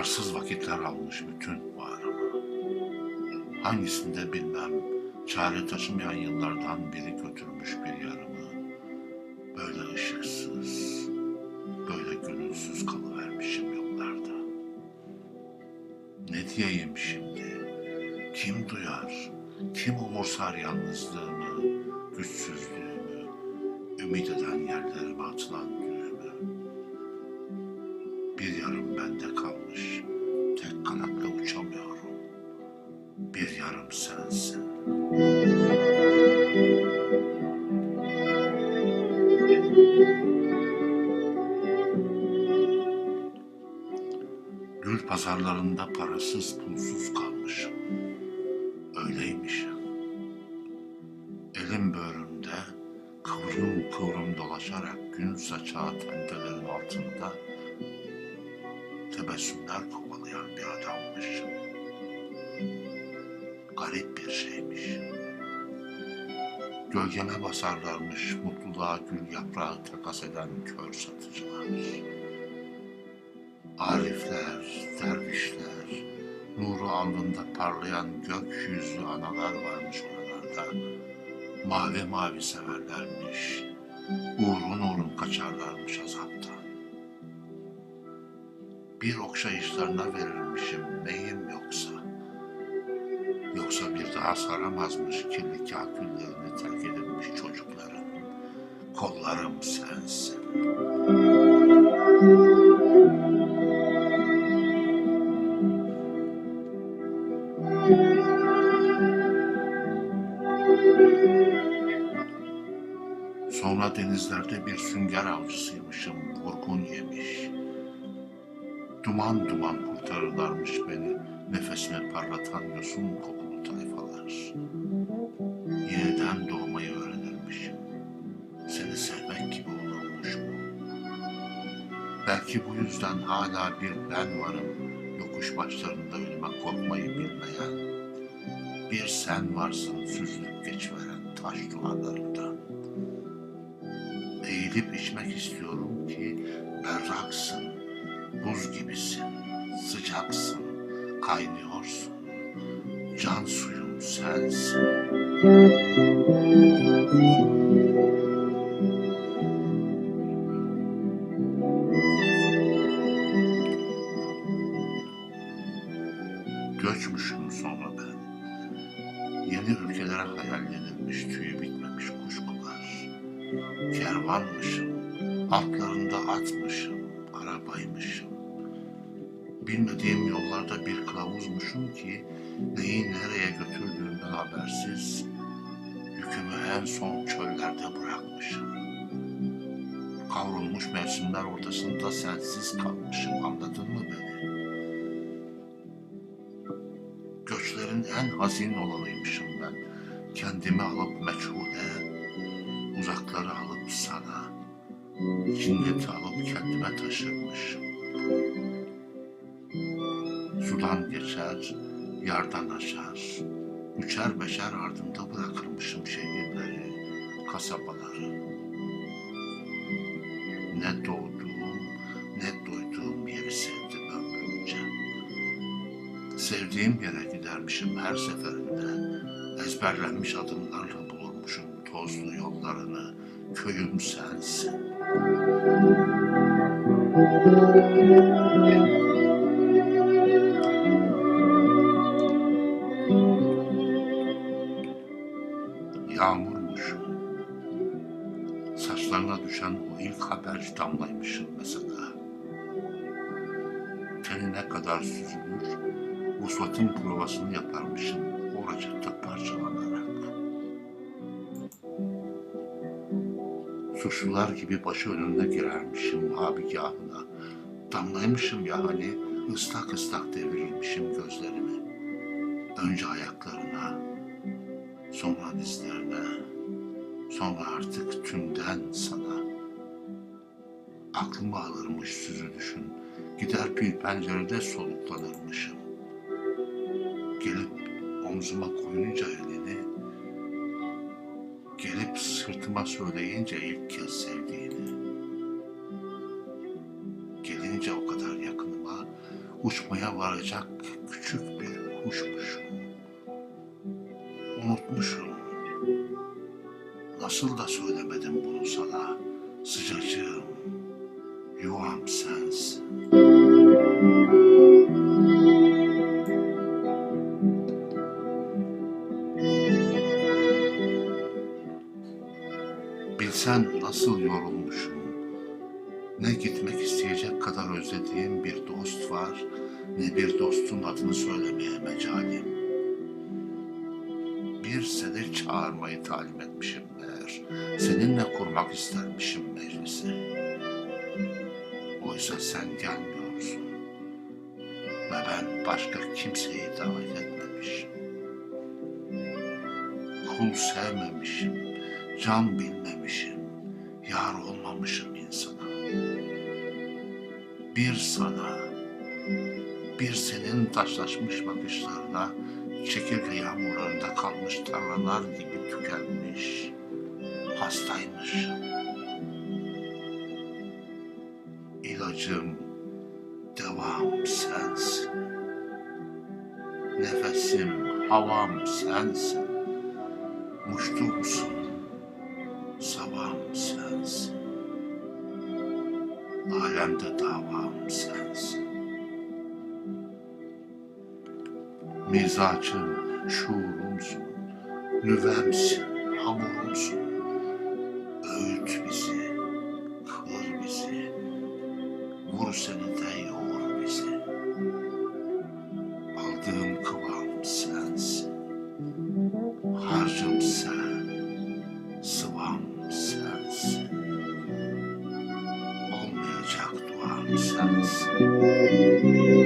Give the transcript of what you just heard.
Arsız vakitler almış bütün varımı. Hangisinde bilmem çare taşımayan yıllardan biri götürmüş bir yarımı. Böyle ışıksız, böyle gönülsüz kalıvermişim yollarda. Ne diyeyim şimdi? Kim duyar, kim umursar yalnızlığımı, güçsüzlüğümü, ümit eden yerlerime atılan Sensin. Gül pazarlarında parasız pulsuz kalmışım. Öyleymişim. Elim böğrümde kıvrım kıvrım dolaşarak gün saçağı tentelerin altında tebessümler kovalayan bir adammışım. Garip bir şeymiş. Gölgeme basarlarmış mutluluğa gül yaprağı takas eden kör satıcılar. Arifler, dervişler, nuru alnında parlayan gökyüzlü analar varmış oralarda. Mavi mavi severlermiş, uğrun uğrun kaçarlarmış azaptan. Bir okşayışlarına verirmişim neyim yoksa. Yoksa bir daha saramazmış kirli kaküllerini terk edilmiş çocukların. Kollarım sensin. Sonra denizlerde bir sünger avcısıymışım, vurgun yemiş. Duman duman kurtarırlarmış beni, nefesimi parlatan yosun kokulu Yeniden doğmayı öğrenirmişim. Seni sevmek gibi olurmuş bu. Belki bu yüzden hala bir ben varım, yokuş başlarında ölüme korkmayı bilmeyen. Bir sen varsın süzülüp geçiveren taş duvarlarından. Eğilip içmek istiyorum ki berraksın, buz gibisin, sıcaksın, kaynıyorsun. Can suyum sensin. Göçmüşüm sonra ben. Yeni ülkelere hayallenilmiş tüyü bitmemiş kuşkular. Kervanmışım, altlarında atmışım, arabaymışım. Bilmediğim yollarda bir kılavuzmuşum ki neyi nereye götürdüğümden habersiz yükümü en son çöllerde bırakmışım. Kavrulmuş mevsimler ortasında sensiz kalmışım anladın mı beni? Göçlerin en hazin olanıymışım ben. Kendimi alıp meçhule, uzakları alıp sana, cinneti alıp kendime taşırmışım. Sudan geçer, yardan aşar, üçer beşer ardında bırakırmışım şehirleri, kasabaları. Ne doğduğum, ne duyduğum yeri sevdim ömrümce. Sevdiğim yere gidermişim her seferinde. Ezberlenmiş adımlarla bulurmuşum tozlu yollarını. Köyüm sensin. Yağmurmuşum. Saçlarına düşen o ilk haber damlaymışım mesela. Tenine kadar süzülür, vuslatın provasını yaparmışım oracıkta parçalanarak. Suçlular gibi başı önüne girermişim abigahına. Damlaymışım ya hani ıslak ıslak devirirmişim gözlerimi. Önce ayaklarına, sonra dizlerine, sonra artık tümden sana. Aklımı alırmış süzü düşün, gider bir pencerede soluklanırmışım. Gelip omzuma koyunca elini, gelip sırtıma söyleyince ilk kez sevdiğini. Gelince o kadar yakınıma, uçmaya varacak küçük bir kuşmuşum. Unutmuşum. Nasıl da söylemedim bunu sana. Sıcacığım, yuvam sensin. Bilsen nasıl yorulmuşum. Ne gitmek isteyecek kadar özlediğim bir dost var, ne bir dostun adını söylemeye mecalim. Bir seni çağırmayı talim etmişim meğer. Seninle kurmak istermişim meclisi. Oysa sen gelmiyorsun. Ve ben başka kimseyi davet etmemişim. Kul sevmemişim, can bilmemişim, yar olmamışım insana. Bir sana, bir senin taşlaşmış bakışlarına, çekirge yağmurlarında kalmış tarlalar gibi tükenmiş, hastaymışım. İlacım, devam sensin. Nefesim, havam sensin. Muştuğumsun, sabahım sensin. Alemde davam sensin. Mizacım, şuurumsun, nüvemsin, hamurumsun. Öğüt bizi, kır bizi, vur seni de yoğur bizi. Aldığım kıvam sensin, harcım sen, sıvam sensin. Olmayacak duam sensin.